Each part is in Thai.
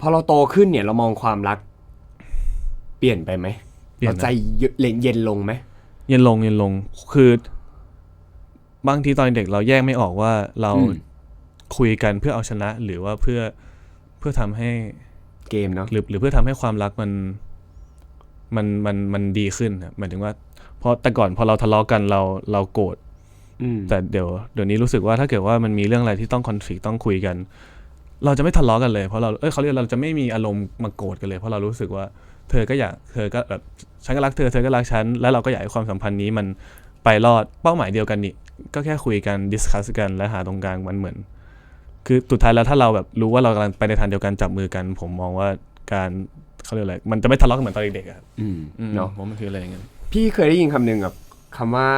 พอเราโตขึ้นเนี่ยเรามองความรัก เปลี่ยนไปไหมเปลี่ยนเรานะ ใจเย็นเย็นลงไหมเย็นลงเย็นลงคือ บางทีตอนเด็กเราแยกไม่ออกว่าเราอืมคุยกันเพื่อเอาชนะ หรือว่าเพื่อเพื่อทำให้เกมเนาะหรือหรือเพื่อทำให้ความรักมันมันมันมันดีขึ้นครับหมายถึงว่าเพราะแต่ก่อนพอเราทะเลาะกันเราเราโกรธ อืมแต่เดี๋ยวเดี๋ยวนี้รู้สึกว่าถ้าเกิดว่ามันมีเรื่องอะไรที่ต้องคอนฟ lict ต้องคุยกัน เราจะไม่ทะเลาะกันเลยเพราะเราเอ้ยเขาเรียกเราจะไม่มีอารมณ์มาโกรธกันเลย เพราะเรารู้สึกว่าเธอก็อยากเธอก็แบบฉันก็รักเธอเธอก็รักฉันแล้วเราก็อยากให้ความสัมพันธ์นี้มันไปรอดเป้าหมายเดียวกันนี่ก็แค่คุยกันดิสคัสกันและหาตรงกลางมันเหมือน คือสุดท้ายแล้วถ้าเราแบบรู้ว่าเรากำลังไปในทางเดียวกันจับมือกัน ผมมองว่าการเขาเรียกอะไรมันจะไม่ทะเลาะกันเหมือนตอนเด็กๆอะครับอืมอืมเนาะผมว่ามันคืออะไรอย่างเงี้ยพี่เคยได้ยินคำหนึ่งกับ คำว่า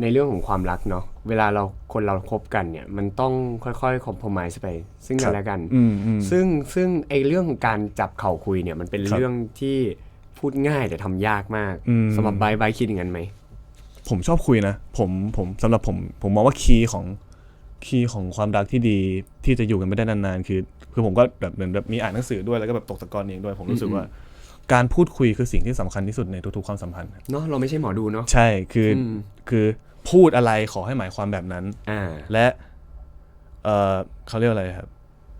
ในเรื่องของความรักเนาะเวลาเราคนเราคบกันเนี่ย มันต้องค่อยๆคอมพ o ไม e ไป ซึ่งกันและกันอืมอืมซึ่งซึ่งไอเรื่องของการจับเข่าคุยเนี่ยมันเป็นครับเรื่องที่พูดง่ายแต่ทำยากมากอืมสำหรับไบร์ทไบร์ทคิดอย่างนั้นไหมผมชอบคุยนะ ผมผมสำหรับผมผมมองว่าคีย์ของคีย์ของความรักที่ดีที่จะอยู่กันไม่ได้นานๆ คือ คือผมก็แบบเหมือนแบบมีอ่านหนังสือด้วยแล้วก็แบบตกตะกอนเองด้วย ผมรู้สึกว่า การพูดคุยคือสิ่งที่สำคัญที่สุดในทุกๆความสัมพันธ์ครับเนาะเราไม่ใช่หมอดูเนาะใช่คืออมคือพูดอะไรขอให้หมายความแบบนั้นอ่าและเออเขาเรียกว่าอะไรครับ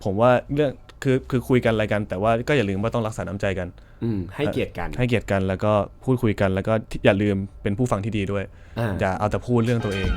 ผมว่าเรื่องคือคือคุยกันอะไรกัน แต่ว่าก็อย่าลืมว่าต้องรักษาน้ำใจกัน อืมให้เกียรติกัน ให้เกียรติกันแล้วก็พูดคุยกัน แล้วก็อย่าลืมเป็นผู้ฟังที่ดีด้วยอ่าอย่าเอาแต่พูดเรื่องตัวเอง